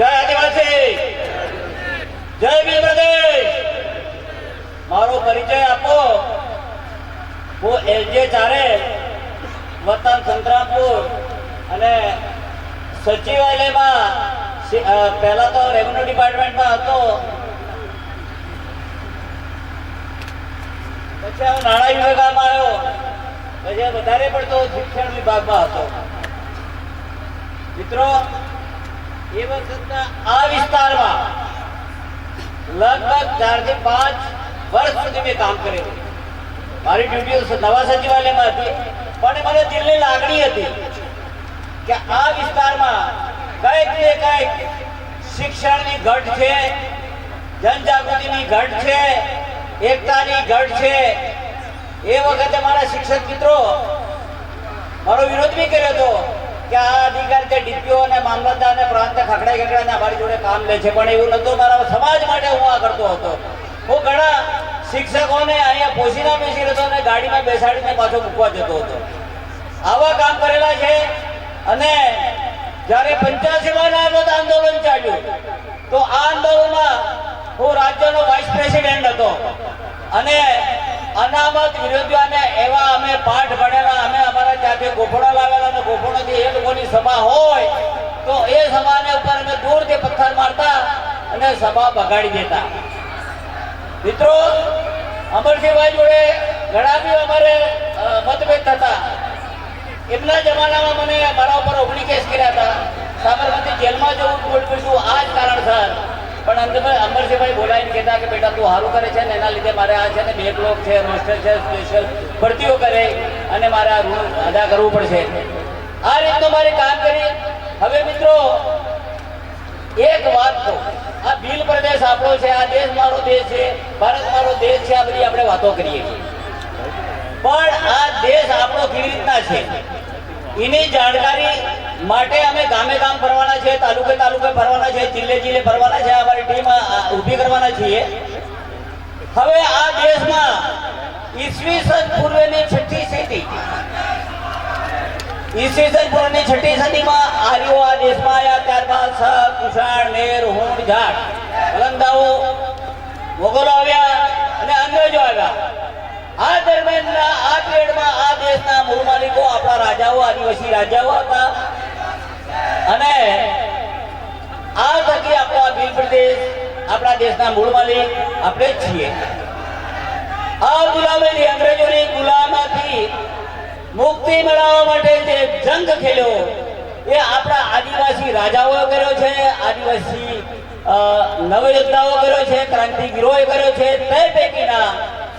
જય આદિવાસી! જય પ્રદેશ મારો પરિચય આપો. હું એલજે ચારે, વતન સંતરામપુર અને સચિવાલયમાં પહેલા તો રેવન્યુ ડિપાર્ટમેન્ટમાં હતો. પછી હું નાણાં વિભાગમાં આવ્યો. પછી વધારે પડતો શિક્ષણ વિભાગમાં હતો. મિત્રો એ વખતના આ વિસ્તારમાં લગભગ ચારથી પાંચ વર્ષ સુધી મેં કામ કરેલું મારી ડ્યુટી નવા સચિવાલયમાં હતી, પણ મને દિલની લાગણી હતી કે આ વિસ્તારમાં કંઈક ને કંઈક શિક્ષણની ઘટ છે, જનજાગૃતિની ઘટ છે, એકતાની ઘટ છે. એ વખતે મારા શિક્ષક મિત્રો મારો વિરોધ બી કર્યો હતો. અને મામલતદાર અને પ્રાંત આંદોલન ચાલ્યું, તો આ આંદોલનમાં હું રાજ્યનો વાઇસ પ્રેસિડેન્ટ હતો. અને અનામત વિરોધીઓને એવા અમે પાઠ ભણેલા અમે અમારા જાતે ગોફણો લાવેલા અને ગોફણોથી એ લોકોની સભા હોય, તો એ સભાને ઉપર અમે દૂરથી પથ્થર મારતા અને સભા બગાડી દેતા. મિત્રો, અમરસિંહભાઈ જોડે ઘણા બી અમારે મતભેદ થતા. એમના જમાનામાં મને મારા ઉપર ઓગણી કેસ કર્યા હતા. સાબરમતી જેલમાં જવું બોલવું આ જ કારણસર. પણ અંદરમાં અમરસિંહભાઈ બોલાવીને કહેતા કે બેટા, તું સારું કરે છે ને, એના લીધે મારે આ છે ને, બે બ્લોક છે, રોસ્ટર છે, સ્પેશિયલ ભરતીઓ કરે અને મારે આ ઋણ અદા કરવું પડશે. આ રીતનું મારે કામ કરી હવે મિત્રો, એક વાત કહું. આ ભીલ પ્રદેશ આપણો છે, આ દેશ મારો દેશ છે, ભારત મારો દેશ છે, આ બધી આપણે વાતો કરીએ છીએ. પણ આ દેશ આપણો કેવી રીતના છે? એની જાણકારી માટે અમે ગામે ગામ ફરવાના છે તાલુકે તાલુકે ફરવાના છે જિલ્લે જિલ્લે ફરવાના છે અમારી ટીમ ઊભી કરવાના છીએ. હવે આ દેશમાં ઈસવીસન પૂર્વેની છઠ્ઠી સદી ઈસવીસન પૂર્વની છઠ્ઠી સદીમાં આર્યો આ દેશમાં આવ્યા ત્યારબાદ સત કુષાણ, નેર હુણ જાટ, વલંદાઓ, મોગલો આવ્યા અને અંગ્રેજો આવ્યા. આ દરમિયાનના આ પિરિયડમાં આ દેશના મૂળ માલિકો આપણા રાજાઓ, આદિવાસી રાજાઓ હતા. અને આ થકી આપણો આ ભીલ પ્રદેશ, આપણા દેશના મૂળ માલિક આપણે છીએ. આ ગુલામીની અંગ્રેજોની ગુલામાથી મુક્તિ મેળવવા માટે જે જંગ ખેલ્યો, એ આપણા આદિવાસી રાજાઓએ કર્યો છે, આદિવાસી નવયોદ્ધાઓ કર્યો છે, ક્રાંતિવીરોએ કર્યો છે, તે પૈકીના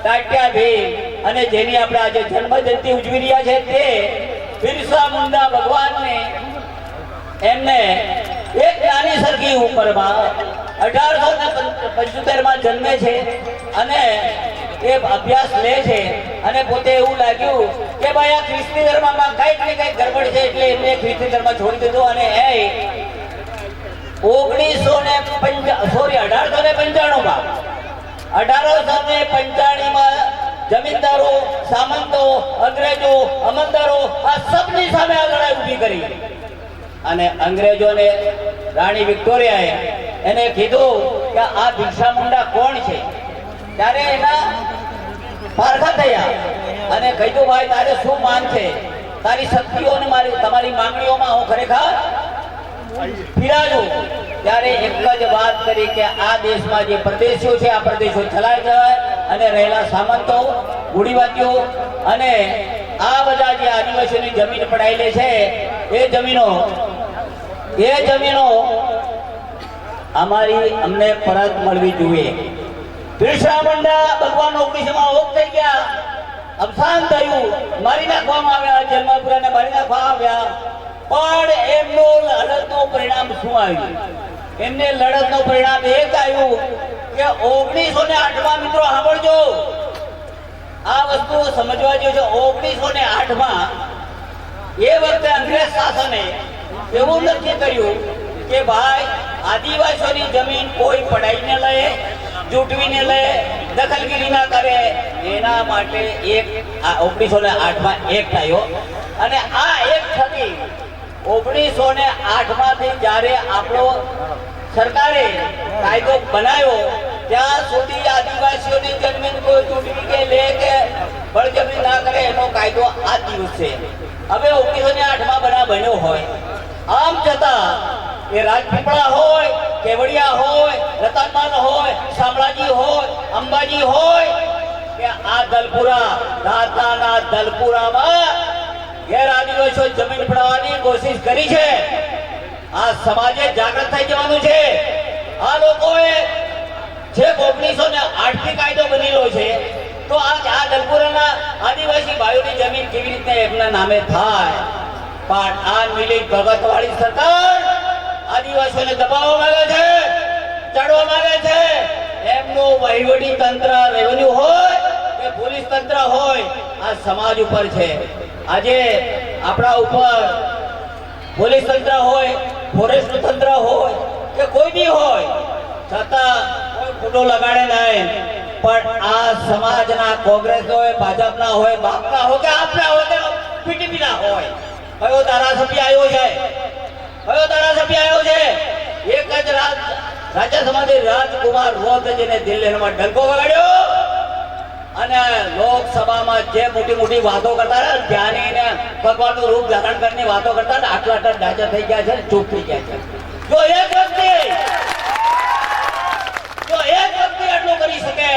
તાટ્યા ભીમ અને જેની આપણે આજે જન્મ જયંતિ ઉજવી રહ્યા છે તે બિરસા મુંડા ભગવાનને એમને એક નાની સરખી ઉંમરમાં અઢારસો ને પંચોતેરમાં જન્મે છે અને એ અભ્યાસ લે છે. અને પોતે એવું લાગ્યું કે ભાઈ આ ખ્રિસ્તી ધર્મમાં કંઈક ને કંઈક ગરબડ છે એટલે એમને ખ્રિસ્તી ધર્મ છોડી દીધો અને એ ઓગણીસો ને સોરી અઢારસો ને પંચાણું માં અઢારસો ને પંચાણીમાં જમીનદારો, સામંતો, અંગ્રેજો, અમલદારો આ સબની સામે આ લડાઈ ઊભી કરી. અને અંગ્રેજોને રાણી વિક્ટોરિયાએ એને કીધું કે આ ભિક્ષા મુંડા કોણ છે? ત્યારે એના પારખા થયા અને કીધું ભાઈ, તારે શું માંગ છે? તારી શક્તિઓ અને મારી, તમારી માંગણીઓમાં હું ખરેખર ફિરાજો. ત્યારે એક જ વાત કરી કે આ દેશમાં જે પ્રદેશો છે, આ પ્રદેશો ચલાય જાય અને રહેલા સામંતો ગુડીવાદીઓ અને આ બધા જે આદિવાસીઓની જમીન પડાયેલી છે, એ જમીનો એ જમીનો અમારી અમને પરત મળવી જોઈએ. બિરસા મંડા ભગવાન ઓફિસમાં ઓફ થઈ ગયા. અવસાન થયું. મારી નાખવામાં આવ્યા, જન્મપુરાને મારી નાખવામાં આવ્યા. પણ એમનો લડતનું પરિણામ શું આવ્યું? એમને લડતનું પરિણામ એક આવ્યું કે ઓગણીસો ને આઠમાં, મિત્રો, સાંભળજો. આ વસ્તુ સમજવા જેવું છે. ઓગણીસો ને આઠમાં એ વખતે અંગ્રેજ શાસને એવું નક્કી કર્યું કે ભાઈ, આદિવાસીઓની જમીન કોઈ પડાઈને લે. જૂટવીને લે દખલગીરી ના કરે એના માટે એક ઓગણીસો ને આઠમાં એક થયો. અને આ એક થકી ઓગણીસો ને આઠમાંથી જ્યારે આપણો સરકારે કાયદો બનાવ્યો, ત્યાં સુધી આદિવાસીઓની જમીન કોઈ ચૂંટણી કે લે કે બળજબરી ના કરે એનો કાયદો આ દિવસ છે. હવે ઓગણીસો ને આઠમાં બના બન્યો હોય. આમ છતાં એ રાજપીપળા હોય કેવડિયા હોય, રતનમાન હોય, શામળાજી હોય, અંબાજી હોય, કે આ દલપુરા, દાતાના દલપુરામાં ગેર આદિવાસીઓ જમીન પડાવવાની કોશિશ કરી છે. આ સમાજે જાગૃત થઈ જવાનું છે. આ લોકોએ જે ઓગણીસો ને આઠથી કાયદો બનેલો છે, તો આજ આ દલપુરાના આદિવાસી ભાઈઓની જમીન કેવી રીતે એમના નામે થાય? પણ આ મિલિત ભગત વાળી સરકાર આદિવાસીઓને દબાવવા માંગે છે, ચડવા માંગે છે. એમનું વહીવટી તંત્ર રેવન્યુ હોય કે પોલીસ તંત્ર હોય, આ સમાજ ઉપર છે. આજે આપણા ઉપર પોલીસ તંત્ર હોય ફોરેસ્ટ તંત્ર હોય કે કોઈ બી હોય, છતાં કોઈ ખોટો લગાડે નહીં. પણ આ સમાજના કોંગ્રેસ હોય, ભાજપના હોય, બાપના હોય કે આપના હોય કે પીટીપીના હોય. કયો ધારાસભ્ય આવ્યો છે? કયો ધારાસભ્ય આવ્યો છે. એક જ રાજ રાજ્યસભાથી રાજકુમાર રોહતજીને દિલ્હીમાં ડંકો વગાડ્યો. અને લોકસભામાં જે મોટી મોટી વાતો કરતા હતા, ધ્યાનીને ભગવાનનું રૂપ ધારણ કરીને વાતો કરતા હતા, આટલા આટલા ડાચા થઈ ગયા છે ચૂપ થઈ ગયા છે. જો એક વ્યક્તિ જો એક વ્યક્તિ આટલું કરી શકે,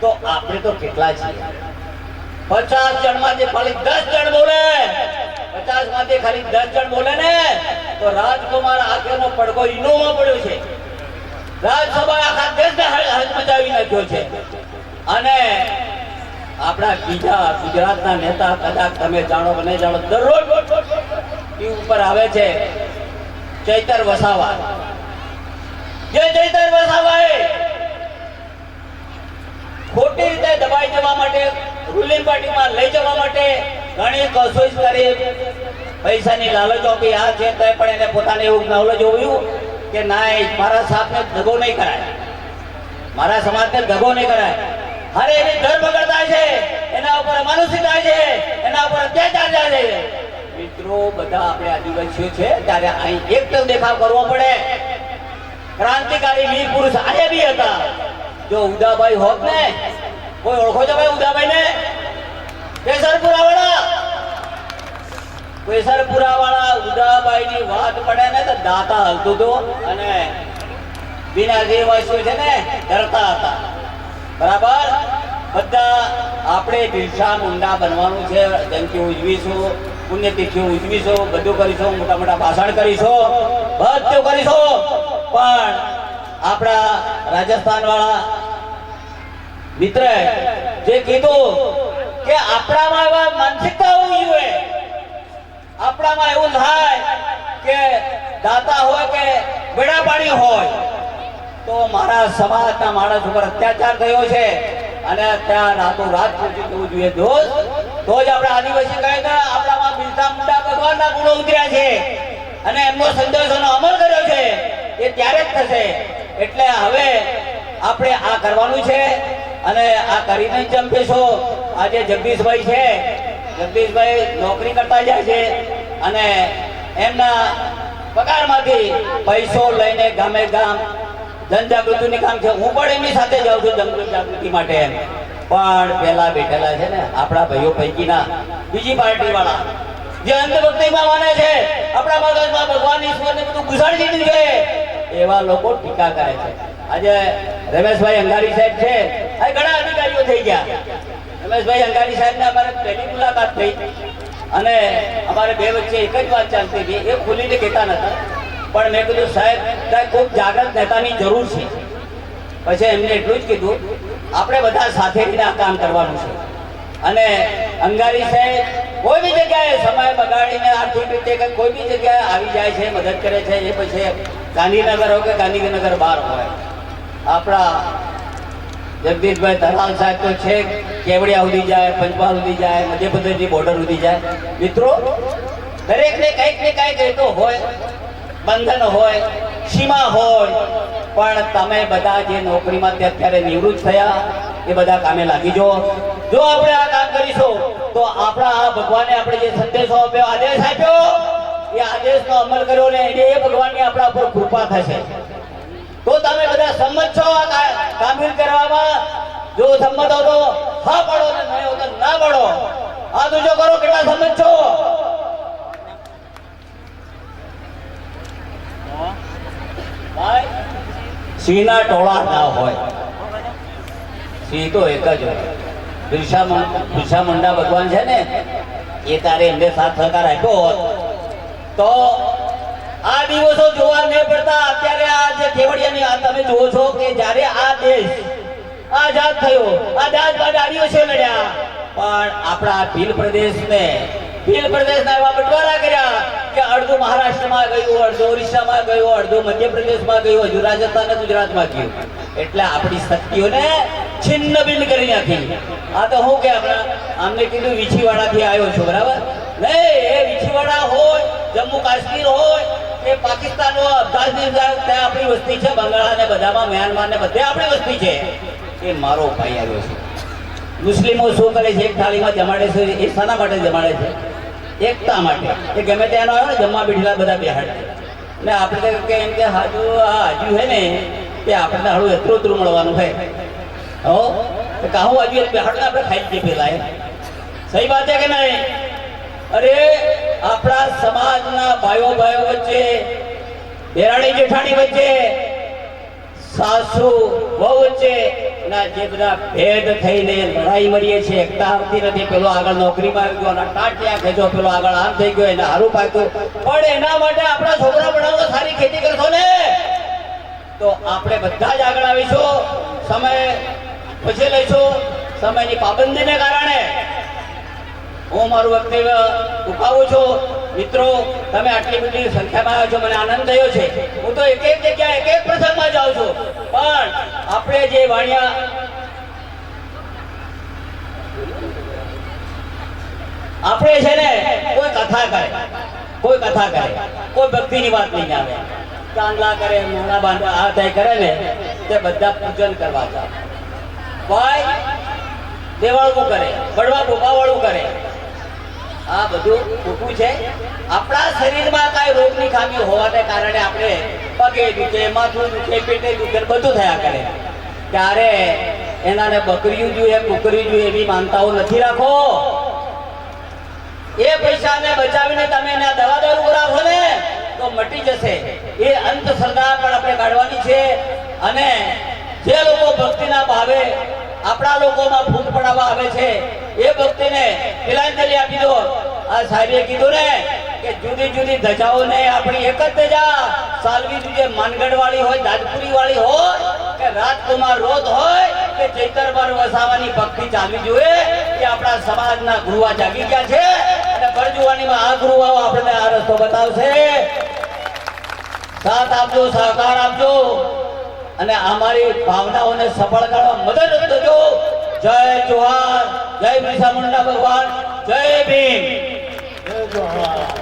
તો આપણે તો કેટલા છીએ? પચાસ જણમાં જે ખાલી દસ જણ બોલે પચાસમાંથી ખાલી દસ જણ બોલે ને, તો રાજકુમાર આખેનો પડઘો ઇનોમાં પડ્યો છે. રાજસભા આખા દેશને હચમચાવી નાખ્યો છે. અને આપણા બીજા ગુજરાતના નેતા કદાચ તમે જાણો કે નહીં જાણો, દરરોજ ટીવી ઉપર આવે છે ચૈતર વસાવા. જે ચૈતર વસાવાએ! ખોટી રીતે દબાઈ જવા માટે, રૂલિંગ પાર્ટીમાં લઈ જવા માટે ઘણી કોશિશ કરી. પૈસાની લાલચ આપી આ છે તો પણ એને પોતાને એવું નોલેજ હોવું કે ના મારા સાપને દગો નહીં કરાય. મારા સમાજને દગો નહીં કરાય. અરે એની ધરપકડ થાય છે. એના ઉપર અમાનુષી થાય છે. એના ઉપર અત્યાચાર થાય છે. મિત્રો, બધા આપણે આદિવાસીઓ છે, ત્યારે અહીં એક તો દેખાવ કરવો પડે. ક્રાંતિકારી વીર પુરુષ આજે બી હતા. જો ઉદાભાઈ હોત ને, કોઈ ઓળખો છો ભાઈ ઉદાભાઈ ને કેસરપુરા વાળા? કેસરપુરા વાળા ઉદાભાઈ ની વાત પડે ને તો દાતા હલતું હતું અને બિના દેવાસીઓ છે ને ડરતા હતા. બરાબર? બધા આપણે બિરસા મુંડા બનવાનું છે. જયંતિ ઉજવીશું પુણ્યતિથિઓ ઉજવીશું, બધું કરીશું, મોટા મોટા ભાષણ કરીશું, બધું કરીશું. પણ આપણા રાજસ્થાન વાળા મિત્ર જે કીધું કે આપણામાં એવા માનસિકતા હોવી જોઈએ. આપણામાં એવું થાય કે દાતા હોય કે બેડા પાણી હોય, તો મારા સમાજના માણસ ઉપર અત્યાચાર થયો છે અને ત્યાં રાતો રાત પહોંચી જવું જોઈએ. દોસ્ત તો જ આપણે આદિવાસી કાયદા આપણામાં બિરસા મુંડા ભગવાનના ગુણો ઉતર્યા છે અને એમનો સંદેશોનો અમલ કર્યો છે. એ ત્યારે જ થશે. એટલે હવે આપણે આ કરવાનું છે અને આ કરીને જ જંપીશું. આજે જગદીશભાઈ છે. જગદીશભાઈ નોકરી કરતા જાય છે અને એમના પગારમાંથી પૈસો લઈને ગામે ગામ જનજાગૃતિનું કામ છે. હું પણ એમની સાથે જાઉં છું જનજાગૃતિ માટે. પણ પેલા બેઠેલા છે ને આપણા ભાઈઓ પૈકીના બીજી પાર્ટી વાળા જે અંધભક્તિમાં માને છે, આપણા મગજમાં ભગવાન, ઈશ્વરને બધું ઘુસાડી દીધું છે. એવા લોકો ટીકા કરે છે. આજે રમેશભાઈ અંગારી સાહેબ છે. આ ઘણા અધિકારીઓ થઈ ગયા. રમેશભાઈ અંગારી સાહેબને અમારે પહેલી મુલાકાત થઈ. અને અમારે બે વચ્ચે એક જ વાત ચાલતી હતી. એ ખુલીને કહેતા નથી પણ મેં કીધું, સાહેબ, કાંઈ ખૂબ જાગૃત નેતાની જરૂર છે. પછી એમને એટલું જ કીધું, આપણે બધા સાથે રહીને આ કામ કરવાનું છે. અને અંગારી સાહેબ કોઈ બી જગ્યાએ સમય બગાડીને આર્થિક રીતે કે કોઈ બી જગ્યાએ આવી જાય છે, મદદ કરે છે, એ પછી ગાંધીનગર હોય કે ગાંધીનગર બહાર હોય. આપણા જગદીશભાઈ ધરાલ સાહેબ તો છે કેવડિયા સુધી જાય, પંચમહાલ સુધી જાય, મધ્યપ્રદેશની બોર્ડર સુધી જાય. મિત્રો, દરેકને કંઈક ને કંઈક રહેતો હોય, બંધન હોય, સીમા હોય. પણ તમે બધા જે નોકરીમાં તે અત્યારે નિવૃત્ત થયા, એ બધા કામે લાગી જો જો આપણે આ કામ કરીશું, તો આપણા આ ભગવાને આપણે જે સંદેશો આપ્યો, આદેશ આપ્યો, એ આદેશનો અમલ કર્યો ને એ ભગવાનની આપણા ઉપર કૃપા થશે. તો તમે બધા સંમત છો આ કરવામાં? જો સંમત હો તો હા પડો નહીં હો તો ના પડો. આ તો જો કરો કેટલા સંમત છો? સિંહના ટોળા ના હોય. સિંહ તો એક જ હોય. બિરસા મુંડા ભગવાન છે ને, એ તારે એમને સાથ સહકાર આપ્યો હોત. તો આ દિવસો જોવા નહીં પડતા, અત્યારે જુઓ છો કે જ્યારે આ દેશ આઝાદ થયો આઝાદ બાદ છે લડ્યા. પણ આપણા ભીલ પ્રદેશને, ભીલ પ્રદેશના એવા બટવારા કર્યા કે અડધું મહારાષ્ટ્રમાં ગયું, અડધું ઓરિસ્સામાં ગયું, અડધું મધ્યપ્રદેશમાં ગયું, હજુ રાજસ્થાન અને ગુજરાતમાં ગયું. એટલે આપણી શક્તિઓને છિન્ન ભિન્ન કરી નાખી. આ તો હું કે હમણાં આમને કીધું વીછીવાડાથી આવ્યો છું, બરાબર? નહીં, એ વીછીવાડા હોય, જમ્મુ કાશ્મીર હોય કે પાકિસ્તાન આપણી વસ્તી છે, બંગાળા ને બધામાં મ્યાનમાર ને બધે આપણી વસ્તી છે. એ મારો ભાઈ આવ્યો છે. મુસ્લિમો શું કરે છે? એક થાળીમાં જમાડે છે. એ શાના માટે જમાડે છે? એકતા માટે. એ ગમે ત્યાંનો આવ્યો ને, જમવા બેઠેલા બધા બેહાડે. ને આપણે કે એમ કે, હાજુ, આ હાજુ હે ને તે આપણને હાડું એટલું એટલું મળવાનું હે. હો? કાહું હાજુ એટલે બેહાડો ને આપણે ખાઈ જઈએ પેલા એ સહી વાત છે કે નહીં? અરે આપણા સમાજના ભાઈઓ ભાઈઓ વચ્ચે, દેરાણી જેઠાણી વચ્ચે, સાસુ, વહુ વચ્ચે ના જે બધા ભેદ થઈને લડાઈ મળીએ છે એકતા આવતી નથી. પેલો આગળ નોકરીમાં આવી ગયો અને ટાટિયા ખેંચો પેલો આગળ આમ થઈ ગયો, એને હારું પાક્યું. પણ એના માટે આપણા છોકરા બનાવો સારી ખેતી કરશો ને? તો આપણે બધા જ આગળ આવીશું. સમય પછી લઈશું. સમયની પાબંદીને કારણે હું મારું વક્તવ્ય ઉપાવું છું. મિત્રો, તમે આટલી બધી સંખ્યામાં આવ્યો છો, મને આનંદ થયો છે. હું તો એક એક જગ્યાએ, એક એક પ્રસંગમાં જાઉં છું. પણ આપણે જે વાણિયા આપણે છે ને, કોઈ કથા કરે, કોઈ કથા કરે, કોઈ ભક્તિની વાત નહીં આવે. ચાંદલા કરે મોણા બાંધવા, આ તે કરે ને, તે બધા પૂજન કરવા જાય ભાઈ દેવાળવું કરે, બળવા બોપાવાળું કરે. આ બધું ખોટું છે. આપણા શરીરમાં કાંઈ રોગની ખામી હોવાને કારણે આપણે પગે દુખે, માથું દુખે, પેટે દુખે બધું થયા કરે. ત્યારે એનાને બકરીયું જોઈએ, કુકરી જોઈએ એવી માનતાઓ નથી રાખો. એ પૈસાને બચાવીને તમે એના દવા દારૂ કરાવો ને, તો મટી જશે. એ અંધશ્રદ્ધા પણ આપણે કાઢવાની છે. અને જે લોકો ભક્તિના ભાવે આપણા લોકોમાં ફૂંક પડાવવા આવે છે, એ ભક્તિને તિલાંજલિ આપી દો આ સાહેબે કીધું ને કે જુદી જુદી ધજાઓને આપણી એક જ ધજા. સાલવી જોઈએ માનગઢ વાળી હોય દાદપુરી વાળી હોય, કે રાજકુમાર રોધ હોય, કે ચૈતરબર વસાવાની ભક્તિ ચાલવી જોઈએ કે આપણા સમાજના ગુરુવા જાગી ગયા છે. અને બરજુવાનીમાં આ ગુરુવાઓ આપણને આ રસ્તો બતાવશે. સાથ આપજો, સહકાર આપજો. અને અમારી ભાવનાઓને સફળ કરવા મદદ કરજો. જય જોહાર. જય બિરસા મુંડા ભગવાન. જય ભીમ. જય જોહાર